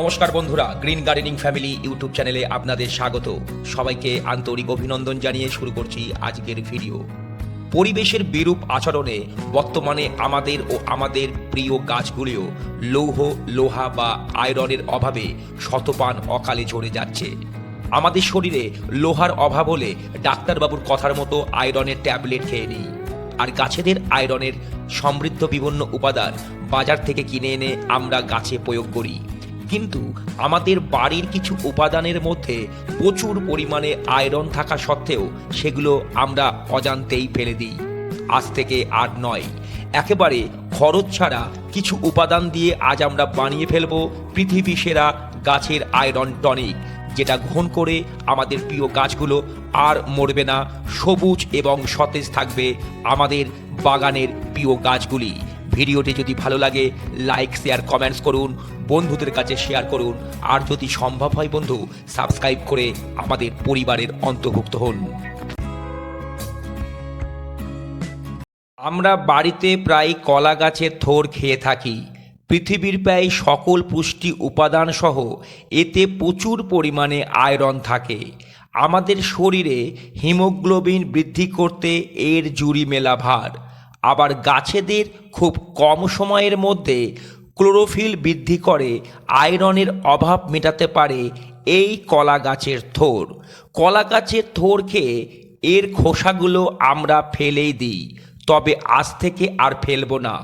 নমস্কার বন্ধুরা, green gardening family YouTube চ্যানেলে আপনাদের স্বাগত। সবাইকে আন্তরিক অভিনন্দন জানিয়ে শুরু করছি আজকের ভিডিও। পরিবেশের বিরূপ আচরণে বর্তমানে আমাদের ও আমাদের প্রিয় গাছগুলিও লৌহ, লোহা বা আয়রনের অভাবে শতপান অকালে ঝরে যাচ্ছে। আমাদের শরীরে লোহার অভাব হলে ডাক্তারবাবুর কথার মতো আয়রনের ট্যাবলেট খেয়ে নিই। আর গাছেদের আয়রনের সমৃদ্ধ বিভিন্ন উপাদান বাজার থেকে কিনে এনে আমরা গাছে প্রয়োগ করি। কিন্তু আমাদের বাড়ির কিছু উপাদানের মধ্যে প্রচুর পরিমাণে আয়রন থাকা সত্ত্বেও সেগুলো আমরা অজান্তেই ফেলে দিই। আজ থেকে আর নয়। একেবারে খরচ ছাড়া কিছু উপাদান দিয়ে আজ আমরা বানিয়ে ফেলব পৃথিবী সেরা গাছের আয়রন টনিক, যেটা গ্রহণ করে আমাদের প্রিয় গাছগুলো আর মরবে না, সবুজ এবং সতেজ থাকবে আমাদের বাগানের প্রিয় গাছগুলি। ভিডিওটি যদি ভালো লাগে লাইক শেয়ার কমেন্টস করুন, বন্ধুদের কাছে শেয়ার করুন। আর যদি সম্ভব হয় বন্ধু সাবস্ক্রাইব করে আমাদের পরিবারের অন্তর্ভুক্ত হন। আমরা বাড়িতে প্রায় কলা গাছের থোর খেয়ে থাকি। পৃথিবীর প্রায় সকল পুষ্টি উপাদান সহ এতে প্রচুর পরিমাণে আয়রন থাকে। আমাদের শরীরে হিমোগ্লোবিন বৃদ্ধি করতে এর জুড়ি মেলা ভার। আবার গাছেদের খুব কম সময়ের মধ্যে ক্লোরোফিল বৃদ্ধি করে, আয়রনের অভাব মেটাতে পারে এই কলা গাছের থোর। কলা গাছের থোর খেয়ে এর খোসাগুলো আমরা ফেলেই দিই, তবে আজ থেকে আর ফেলব না।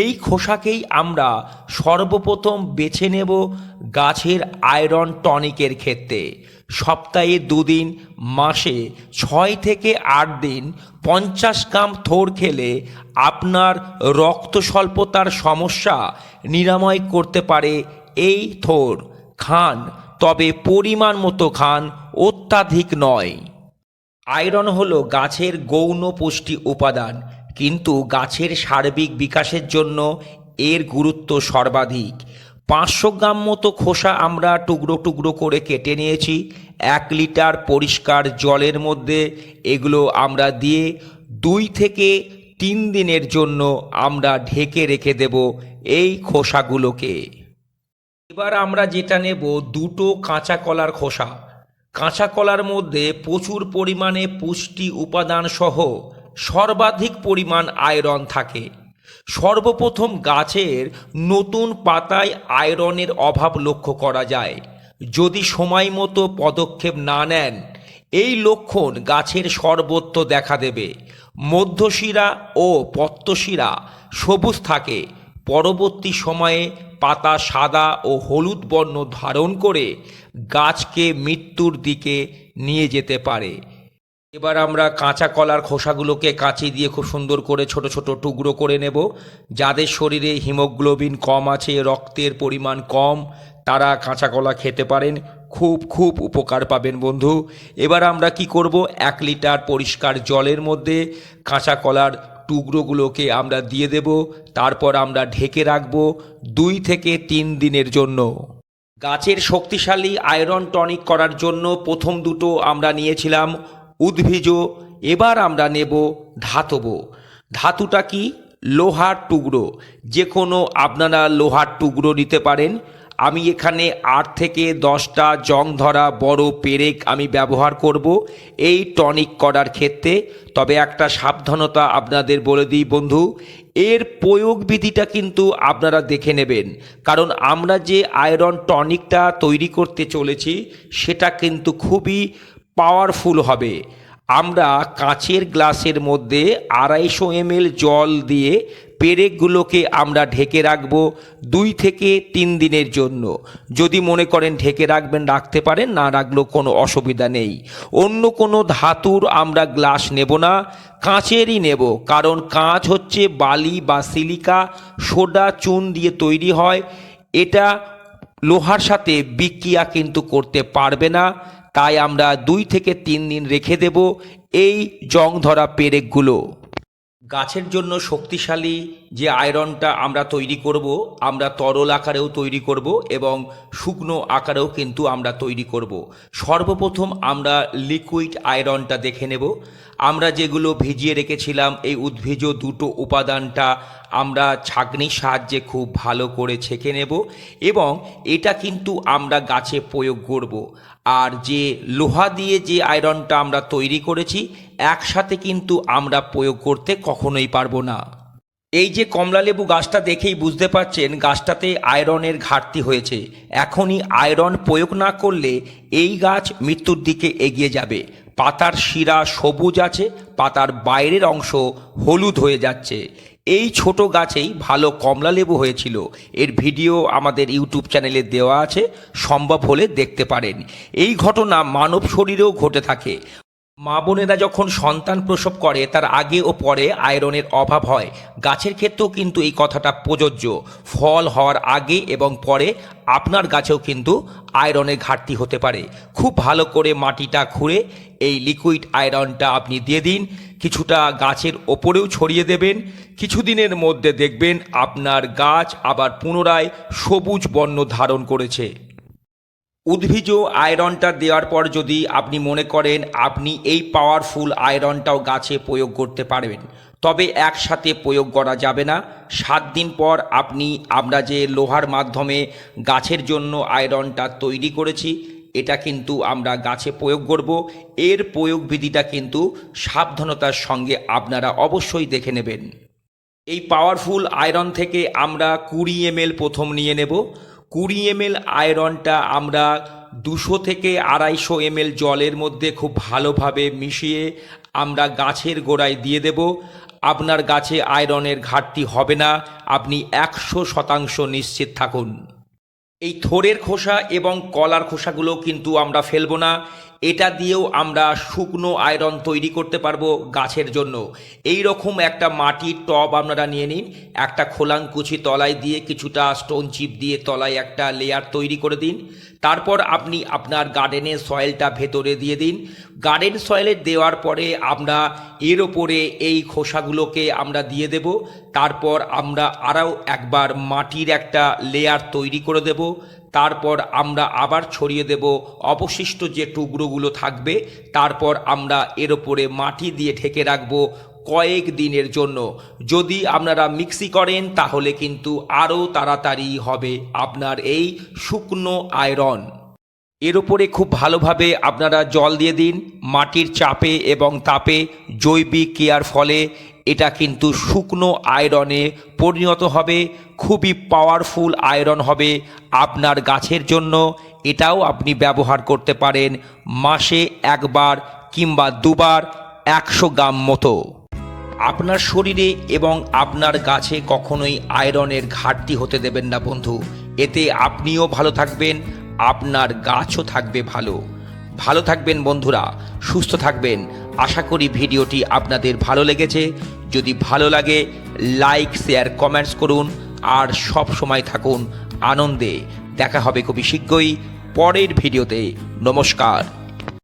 এই খোসাকেই আমরা সর্বপ্রথম বেছে নেব গাছের আয়রন টনিকের ক্ষেত্রে। সপ্তাহে দুদিন, মাসে ছয় থেকে আট দিন পঞ্চাশ গ্রাম থোর খেলে আপনার রক্ত স্বল্পতার সমস্যা নিরাময় করতে পারে এই থোর। খান, তবে পরিমাণ মতো খান, অত্যাধিক নয়। আয়রন হলো গাছের গৌণ পুষ্টি উপাদান, কিন্তু গাছের সার্বিক বিকাশের জন্য এর গুরুত্ব সর্বাধিক। পাঁচশো গ্রাম মতো খোসা আমরা টুকরো টুকরো করে কেটে নিয়েছি এক লিটার পরিষ্কার জলের মধ্যে এগুলো আমরা দিয়ে দুই থেকে তিন দিনের জন্য আমরা ঢেকে রেখে দেব এই খোসাগুলোকে। এবার আমরা যেটা নেব দুটো কাঁচা কলার খোসা। কাঁচা কলার মধ্যে প্রচুর পরিমাণে পুষ্টি উপাদান সহ সর্বাধিক পরিমাণ আয়রন থাকে। সর্বপ্রথম গাছের নতুন পাতায় আয়রনের অভাব লক্ষ্য করা যায়। যদি সময় মতো পদক্ষেপ না নেন, এই লক্ষণ গাছের সর্বত্র দেখা দেবে। মধ্যশিরা ও পত্তশিরা সবুজ থাকে। পরবর্তী সময়ে পাতা সাদা ও হলুদ বর্ণ ধারণ করে গাছকে মৃত্যুর দিকে নিয়ে যেতে পারে। এবার আমরা কাঁচা কলার খোসাগুলোকে কাঁচি দিয়ে খুব সুন্দর করে ছোট ছোট টুকরো করে নেব। যাদের শরীরে হিমোগ্লোবিন কম আছে, রক্তের পরিমাণ কম, তারা কাঁচা কলা খেতে পারেন। খুব খুব উপকার পাবেন বন্ধু। এবার আমরা কি করব? এক লিটার পরিষ্কার জলের মধ্যে কাঁচা কলার টুকরোগুলোকে আমরা দিয়ে দেব। তারপর আমরা ঢেকে রাখব দুই থেকে তিন দিনের জন্য। গাছের শক্তিশালী আয়রন টনিক করার জন্য প্রথম দুটো আমরা নিয়েছিলাম উদ্ভিজ এবার আমরা নেব ধাতব ধাতুটা কি? লোহার টুকরো। যে কোনো আপনারা লোহার টুকরো নিতে পারেন। আমি এখানে আট থেকে দশটা জং ধরা বড় পেরেক আমি ব্যবহার করব। এই টনিক করার ক্ষেত্রে। তবে একটা সাবধানতা আপনাদের বলে দিই বন্ধু, এর প্রয়োগ বিধিটা কিন্তু আপনারা দেখে নেবেন। কারণ আমরা যে আয়রন টনিকটা তৈরি করতে চলেছি, সেটা কিন্তু খুবই পাওয়ারফুল হবে। আমরা কাঁচের গ্লাসের মধ্যে আড়াইশো এমএল জল দিয়ে পেরেকগুলোকে আমরা ঢেকে রাখব দুই থেকে তিন দিনের জন্য। যদি মনে করেন ঢেকে রাখবেন, রাখতে পারেন, না রাখলেও কোনো অসুবিধা নেই। অন্য কোনো ধাতুর আমরা গ্লাস নেব না, কাঁচেরই নেব, কারণ কাঁচ হচ্ছে বালি বা সিলিকা, সোডা, চুন দিয়ে তৈরি হয়। এটা লোহার সাথে বিক্রিয়া কিন্তু করতে পারবে না। তাই আমরা দুই থেকে তিন দিন রেখে দেব এই জং ধরা পেরেকগুলো। গাছের জন্য শক্তিশালী যে আয়রনটা আমরা তৈরি করব, আমরা তরল আকারেও তৈরি করব এবং শুকনো আকারেও কিন্তু আমরা তৈরি করব। সর্বপ্রথম আমরা লিকুইড আয়রনটা দেখে নেব। আমরা যেগুলো ভিজিয়ে রেখেছিলাম, এই উদ্ভিজ দুটো উপাদানটা আমরা ছাঁকনির সাহায্যে খুব ভালো করে ছেঁকে নেব এবং এটা কিন্তু আমরা গাছে প্রয়োগ করব। আর যে লোহা দিয়ে যে আয়রনটা আমরা তৈরি করেছি একসাথে কিন্তু আমরা প্রয়োগ করতে কখনোই পারব না। এই যে কমলালেবু গাছটা দেখেই বুঝতে পারছেন গাছটাতে আয়রনের ঘাটতি হয়েছে। এখনই আয়রন প্রয়োগ না করলে এই গাছ মৃত্যুর দিকে এগিয়ে যাবে। পাতার শিরা সবুজ আছে, পাতার বাইরের অংশ হলুদ হয়ে যাচ্ছে। এই ছোট গাছেই ভালো কমলা লেবু হয়েছিল। এর ভিডিও আমাদের ইউটিউব চ্যানেলে দেওয়া আছে, সম্ভব হলে দেখতে পারেন। এই ঘটনা মানব শরীরেও ঘটে থাকে। মা বোনেরা যখন সন্তান প্রসব করে, তার আগে ও পরে আয়রনের অভাব হয়। গাছের ক্ষেত্রেও কিন্তু এই কথাটা প্রযোজ্য। ফল হওয়ার আগে এবং পরে আপনার গাছেও কিন্তু আয়রনের ঘাটতি হতে পারে। খুব ভালো করে মাটিটা খুঁড়ে এই লিকুইড আয়রনটা আপনি দিয়ে দিন। কিছুটা গাছের ওপরেও ছড়িয়ে দেবেন। কিছুদিনের মধ্যে দেখবেন আপনার গাছ আবার পুনরায় সবুজ বর্ণ ধারণ করেছে। উদ্ভিজ আয়রনটা দেওয়ার পর যদি আপনি মনে করেন আপনি এই পাওয়ারফুল আয়রনটাও গাছে প্রয়োগ করতে পারবেন, তবে একসাথে প্রয়োগ করা যাবে না। সাত দিন পর আপনি, আমরা যে লোহার মাধ্যমে গাছের জন্য আয়রনটা তৈরি করেছি, এটা কিন্তু আমরা গাছে প্রয়োগ করব। এর প্রয়োগ বিধিটা কিন্তু সাবধানতার সঙ্গে আপনারা অবশ্যই দেখে নেবেন। এই পাওয়ারফুল আয়রন থেকে আমরা কুড়ি এমএল প্রথম নিয়ে নেব। কুড়ি এমএল আয়রনটা আমরা দুশো থেকে আড়াইশো এমএল জলের মধ্যে খুব ভালোভাবে মিশিয়ে আমরা গাছের গোড়ায় দিয়ে দেব। আপনার গাছে আয়রনের ঘাটতি হবে না, আপনি একশো শতাংশ নিশ্চিত থাকুন। এই থোরের খোসা এবং কলার খোসাগুলো কিন্তু আমরা ফেলব না এটা দিয়েও আমরা শুকনো আয়রন তৈরি করতে পারব গাছের জন্য। এই রকম একটা মাটির টব আপনারা নিয়ে নিন, একটা খোলাঙ্কুচি তলায় দিয়ে কিছুটা স্টোন চিপ দিয়ে তলায় একটা লেয়ার তৈরি করে দিন। তারপর আপনি আপনার গার্ডেনের সয়েলটা ভেতরে দিয়ে দিন। গার্ডেন সয়েলে দেওয়ার পরে আমরা এর ওপরে এই খোসাগুলোকে আমরা দিয়ে দেব। তারপর আমরা আরও একবার মাটির একটা লেয়ার তৈরি করে দেব। তারপর আমরা আবার ছড়িয়ে দেব অবশিষ্ট যে টুকরোগুলো থাকবে, তারপর আমরা এর ওপরে মাটি দিয়ে ঢেকে রাখব কয়েক দিনের জন্য। যদি আপনারা মিক্সি করেন, তাহলে কিন্তু আরও তাড়াতাড়ি হবে আপনার এই শুকনো আয়রন। এর উপরে খুব ভালোভাবে আপনারা জল দিয়ে দিন, মাটির চাপে এবং তাপে জৈবিক কেয়ার ফলে এটা কিন্তু শুকনো আয়রনে পরিণত হবে, খুবই পাওয়ারফুল আয়রন হবে আপনার গাছের জন্য। এটাও আপনি ব্যবহার করতে পারেন মাসে একবার কিংবা দুবার একশো গ্রাম মতো। আপনার শরীরে এবং আপনার গাছে কখনোই আয়রনের ঘাটতি হতে দেবেন না বন্ধু। এতে আপনিও ভালো থাকবেন আপনার গাছও থাকবে ভালো। ভালো থাকবেন বন্ধুরা, সুস্থ থাকবেন। আশা করি ভিডিওটি আপনাদের ভালো লেগেছে। যদি ভালো লাগে, লাইক, শেয়ার, কমেন্টস করুন। আর সব সময় থাকুন আনন্দে। দেখা হবে খুবই শীঘ্রই পরের ভিডিওতে। নমস্কার।